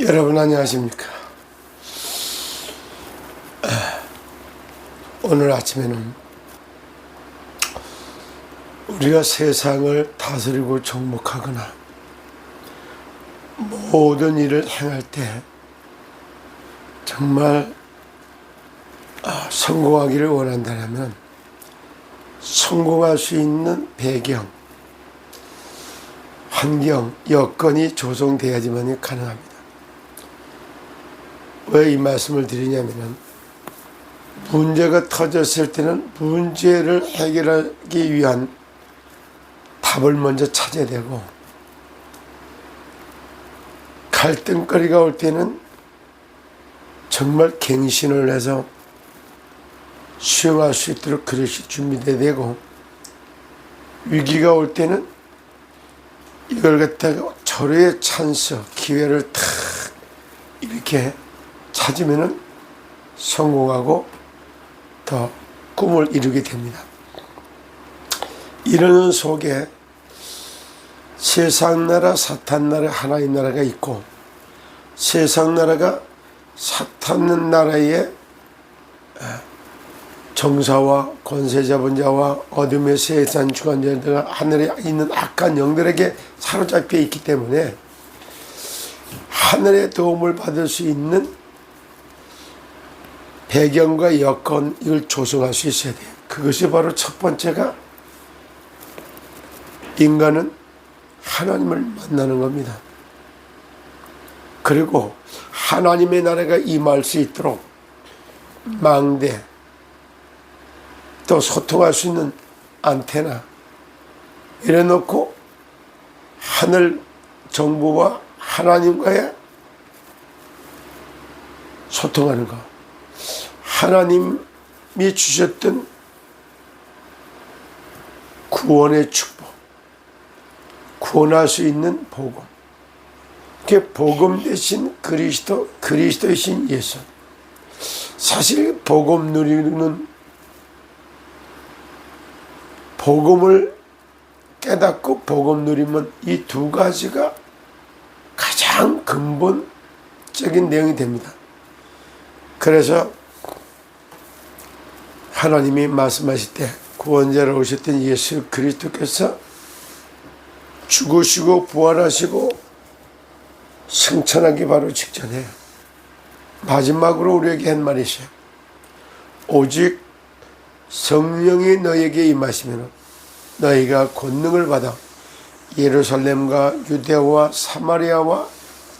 여러분 안녕하십니까? 오늘 아침에는 우리가 세상을 다스리고 정복하거나 모든 일을 행할 때 정말 아, 성공하기를 원한다면 성공할 수 있는 배경, 환경, 여건이 조성돼야지만 가능합니다. 왜 이 말씀을 드리냐면은 문제가 터졌을 때는 문제를 해결하기 위한 답을 먼저 찾아야 되고 갈등거리가 올 때는 정말 갱신을 해서 수용할 수 있도록 그릇이 준비돼야 되고 위기가 올 때는 이걸 갖다가 절호의 찬스, 기회를 탁 이렇게 찾으면은 성공하고 더 꿈을 이루게 됩니다. 이러는 속에 세상 나라, 사탄 나라, 하나님 나라가 있고 세상 나라가 사탄 나라의 정사와 권세 잡은 자와 어둠의 세상 주관자들과 하늘에 있는 악한 영들에게 사로잡혀 있기 때문에 하늘의 도움을 받을 수 있는 배경과 여건 이걸 조성할 수 있어야 돼요. 그것이 바로 첫 번째가 인간은 하나님을 만나는 겁니다. 그리고 하나님의 나라가 임할 수 있도록 망대 또 소통할 수 있는 안테나 이래 놓고 하늘 정부와 하나님과의 소통하는 거. 하나님이 주셨던 구원의 축복, 구원할 수 있는 복음. 그 복음 대신 그리스도, 그리스도이신 예수. 사실 복음 누리는 복음을 깨닫고 복음 누리면 이 두 가지가 가장 근본적인 내용이 됩니다. 그래서 하나님이 말씀하실 때 구원자로 오셨던 예수 그리스도께서 죽으시고 부활하시고 승천하기 바로 직전에 마지막으로 우리에게 한 말이죠. 오직 성령이 너에게 임하시면 너희가 권능을 받아 예루살렘과 유대와 사마리아와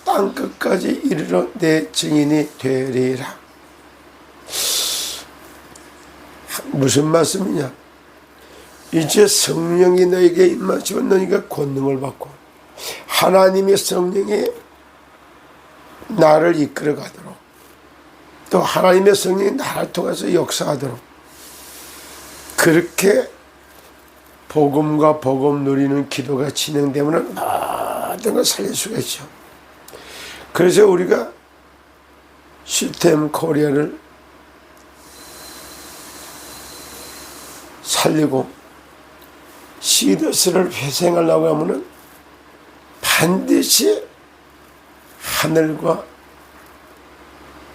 땅 끝까지 이르러 내 증인이 되리라. 무슨 말씀이냐? 이제 성령이 너에게 너희가 권능을 받고 하나님의 성령이 나를 이끌어 가도록 또 하나님의 성령이 나를 통해서 역사하도록 그렇게 복음과 복음 누리는 기도가 진행되면 모든 걸 살릴 수가 있죠. 그래서 우리가 시스템 코리아를 살리고 시더스를 회생하려고 하면은 반드시 하늘과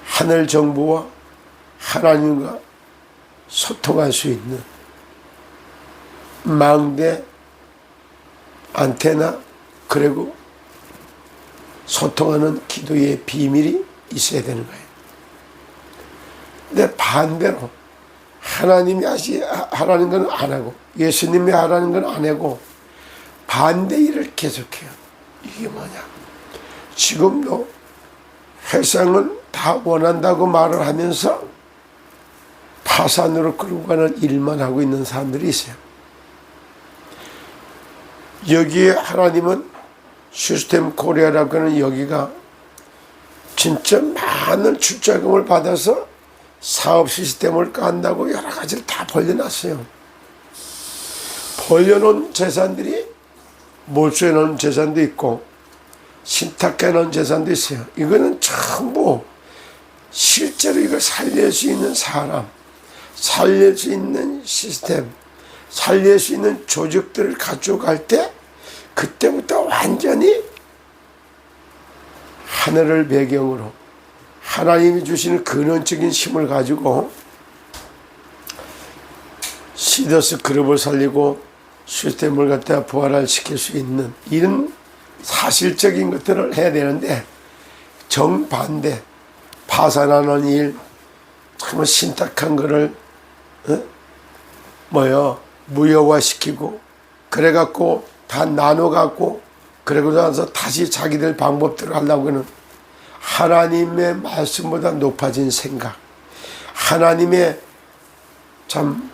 하늘 정부와 하나님과 소통할 수 있는 망대 안테나 그리고 소통하는 기도의 비밀이 있어야 되는 거예요. 근데 반대로 하나님이 하시 하라는 건 안 하고 예수님이 하라는 건 안 하고 반대 일을 계속해요. 이게 뭐냐? 지금도 회상은 다 원한다고 말을 하면서 파산으로 끌고 가는 일만 하고 있는 사람들이 있어요. 여기에 하나님은 시스템 코리아라고 하는 여기가 진짜 많은 출자금을 받아서 사업 시스템을 깐다고 여러 가지를 다 벌려놨어요. 벌려놓은 재산들이 몰수해 놓은 재산도 있고 신탁해 놓은 재산도 있어요. 이거는 전부 실제로 이걸 살릴 수 있는 사람, 살릴 수 있는 시스템, 살릴 수 있는 조직들을 가져갈 때 그때부터 완전히 하늘을 배경으로 하나님이 주시는 근원적인 힘을 가지고 시더스 그룹을 살리고 시스템을 갖다 부활시킬 수 있는 이런 사실적인 것들을 해야 되는데 정반대 파산하는 일 정말 신탁한 거를 어? 뭐요 무효화시키고 그래갖고 다 나눠갖고 그러고 나서 다시 자기들 방법대로 하려고 하는 하나님의 말씀보다 높아진 생각 하나님의 참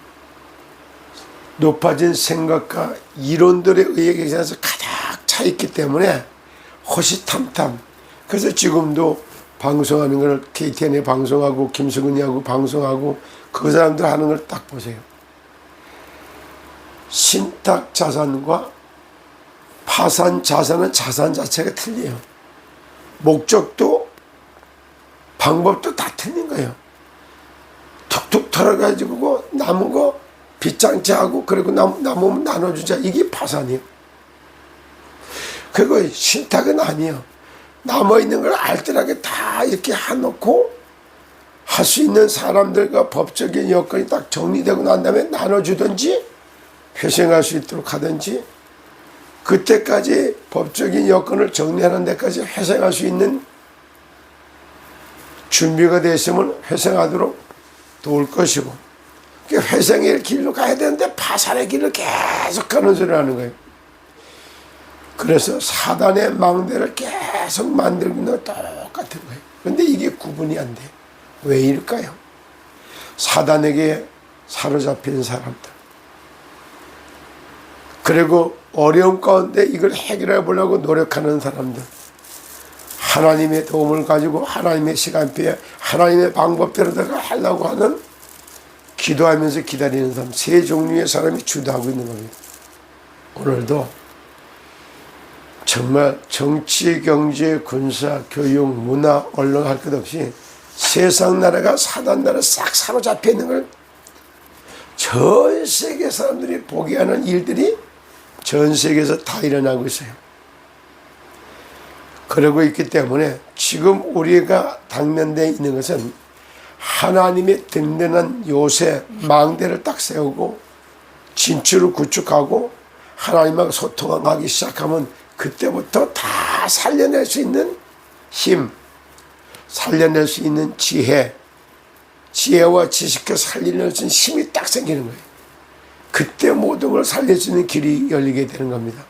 높아진 생각과 이론들에 의해 계셔서 가득 차 있기 때문에 호시탐탐 그래서 지금도 방송하는 걸 KTN에 방송하고 김수근이하고 방송하고 그 사람들 하는 걸 딱 보세요. 신탁 자산과 파산 자산은 자산 자체가 틀려요. 목적도 방법도 다 틀린 거예요. 툭툭 털어가지고 남은 거 빗장치 하고 그리고 남, 남으면 나눠주자 이게 파산이에요. 그거 신탁은 아니에요. 남아있는 걸 알뜰하게 다 이렇게 해놓고 할 수 있는 사람들과 법적인 여건이 딱 정리되고 난 다음에 나눠주든지 회생할 수 있도록 하든지 그때까지 법적인 여건을 정리하는 데까지 회생할 수 있는 준비가 됐으면 회생하도록 도울 것이고 그 회생의 길로 가야 되는데 파산의 길을 계속 가는 소리 하는 거예요. 그래서 사단의 망대를 계속 만들고 있는 거 똑같은 거예요. 근데 이게 구분이 안 돼. 왜 이럴까요? 사단에게 사로잡힌 사람들. 그리고 어려움 가운데 이걸 해결해 보려고 노력하는 사람들. 하나님의 도움을 가지고 하나님의 시간표에 하나님의 방법대로 내가 하려고 하는 기도하면서 기다리는 사람 세 종류의 사람이 주도하고 있는 겁니다. 오늘도 정말 정치, 경제, 군사, 교육, 문화, 언론 할 것 없이 세상 나라가 사단 나라 싹 사로잡혀 있는 걸 전 세계 사람들이 보게 하는 일들이 전 세계에서 다 일어나고 있어요. 그러고 있기 때문에 지금 우리가 당면되어 있는 것은 하나님의 든든한 요새 망대를 딱 세우고 진출을 구축하고 하나님하고 소통하기 시작하면 그때부터 다 살려낼 수 있는 힘, 살려낼 수 있는 지혜, 지혜와 수 있는 힘이 딱 생기는 거예요. 그때 모든 걸 살릴 수 있는 길이 열리게 되는 겁니다.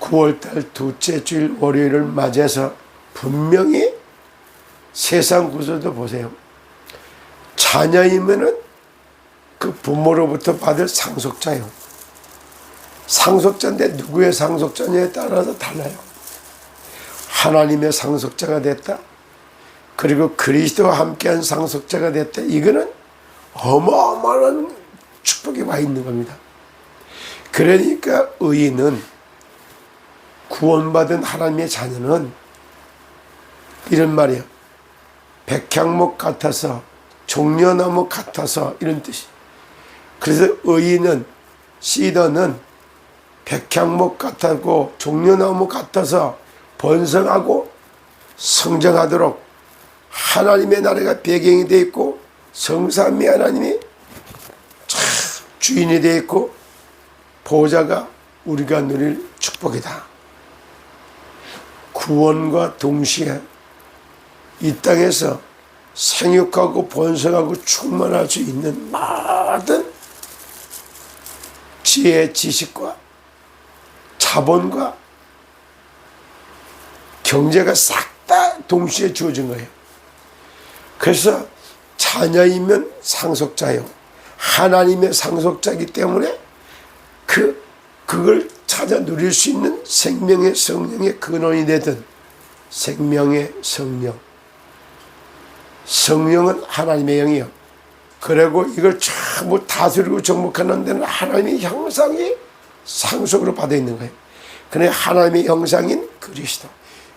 9월달 둘째 주일 월요일을 맞이해서 분명히 세상 구조도 보세요. 자녀이면은 그 부모로부터 받을 상속자요. 상속자인데 누구의 상속자냐에 따라서 달라요. 하나님의 상속자가 됐다. 그리고 그리스도와 함께한 상속자가 됐다. 이거는 어마어마한 축복이 와 있는 겁니다. 그러니까 의인은 구원받은 하나님의 자녀는 이런 말이에요. 백향목 같아서 종려나무 같아서 이런 뜻이. 그래서 의인은 시더는 백향목 같고 종려나무 같아서 번성하고 성장하도록 하나님의 나라가 배경이 되어 있고 성삼위 하나님이 참 주인이 되어 있고 보호자가 우리가 누릴 축복이다. 구원과 동시에 이 땅에서 생육하고 번성하고 충만할 수 있는 모든 지혜, 지식과 자본과 경제가 싹 다 동시에 주어진 거예요. 그래서 자녀이면 상속자요. 하나님의 상속자이기 때문에 그, 그걸 찾아 누릴 수 있는 생명의 성령의 근원이 되든 생명의 성령. 성령은 하나님의 영이요. 그리고 이걸 전부 다스리고 정복하는 데는 하나님의 형상이 상속으로 받아 있는 거예요. 그래 하나님의 형상인 그리스도.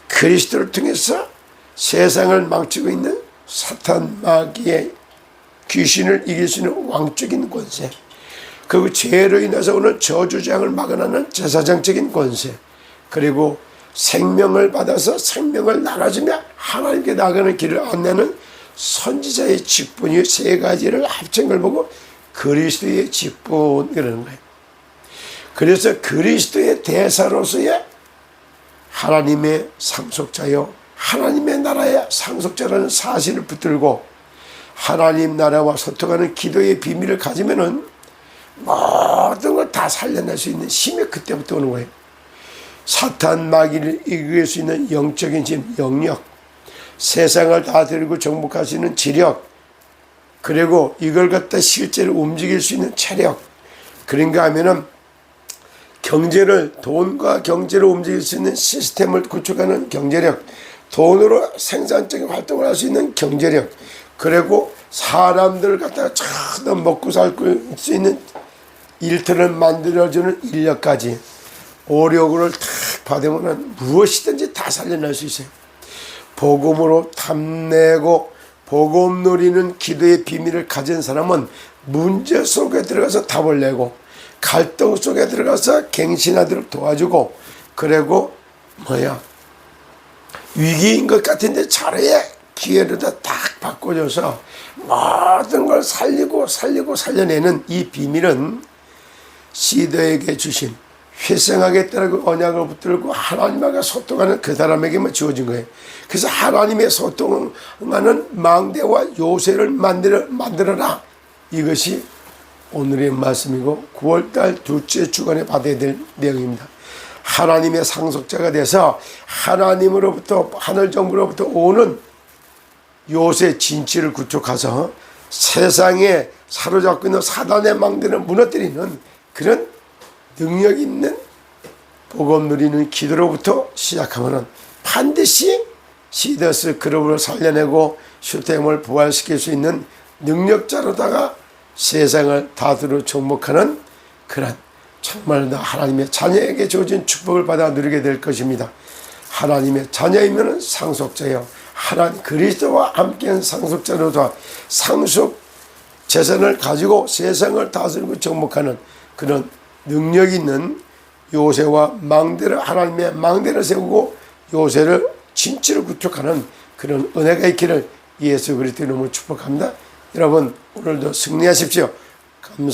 그리스도를 통해서 세상을 망치고 있는 사탄 마귀의 귀신을 이길 수 있는 왕적인 권세. 그리고 죄로 인해서 오는 저주장을 막아내는 제사장적인 권세. 그리고 생명을 받아서 생명을 나눠주며 하나님께 나가는 길을 안내는 선지자의 직분이 세 가지를 합친 걸 보고 그리스도의 직분 그러는 거예요. 그래서 그리스도의 대사로서의 하나님의 상속자요 하나님의 나라의 상속자라는 사실을 붙들고 하나님 나라와 소통하는 기도의 비밀을 가지면은 모든 걸 다 살려낼 수 있는 힘이 그때부터 오는 거예요. 사탄 마귀를 이길 수 있는 영적인 힘, 영역, 세상을 다 들고 정복할 수 있는 지력, 그리고 이걸 갖다 실제로 움직일 수 있는 체력. 그런가 하면은 경제를 돈과 경제로 움직일 수 있는 시스템을 구축하는 경제력, 돈으로 생산적인 활동을 할 수 있는 경제력, 그리고 사람들을 갖다가 참 먹고 살 수 있는 일터를 만들어주는 인력까지 오력을 탁 받으면 무엇이든지 다 살려낼 수 있어요. 복음으로 탐내고 복음 누리는 기도의 비밀을 가진 사람은 문제 속에 들어가서 답을 내고 갈등 속에 들어가서 갱신하도록 도와주고 그리고 뭐야 위기인 것 같은데 차라리 기회를 다딱 바꿔줘서 모든 걸 살리고 살리고 살려내는 이 비밀은 시더에게 주신 회생하겠다는 언약을 붙들고 하나님과 소통하는 그 사람에게만 주어진 거예요. 그래서 하나님의 소통하는 망대와 요새를 만들어, 만들어라. 이것이 오늘의 말씀이고 9월달 둘째 주간에 받아야 될 내용입니다. 하나님의 상속자가 돼서 하나님으로부터 하늘 정부로부터 오는 요새 진치를 구축해서 세상에 사로잡고 있는 사단의 망대를 무너뜨리는 그런 능력 있는 복음 누리는 기도로부터 시작하면은 반드시 시더스 그룹을 살려내고 슈템을 부활시킬 수 있는 능력자로다가 세상을 다스려 정복하는 그런 정말 나 하나님의 자녀에게 주어진 축복을 받아 누리게 될 것입니다. 하나님의 자녀이면 상속자요. 하나님 그리스도와 함께한 상속자로서 상속 재산을 가지고 세상을 다스리고 정복하는 그런 능력 있는 요새와 망대를 하나님의 망대를 세우고 요새를 진치를 구축하는 그런 은혜가 있기를 예수 그리스도 이름으로 축복합니다. 여러분 오늘도 승리하십시오.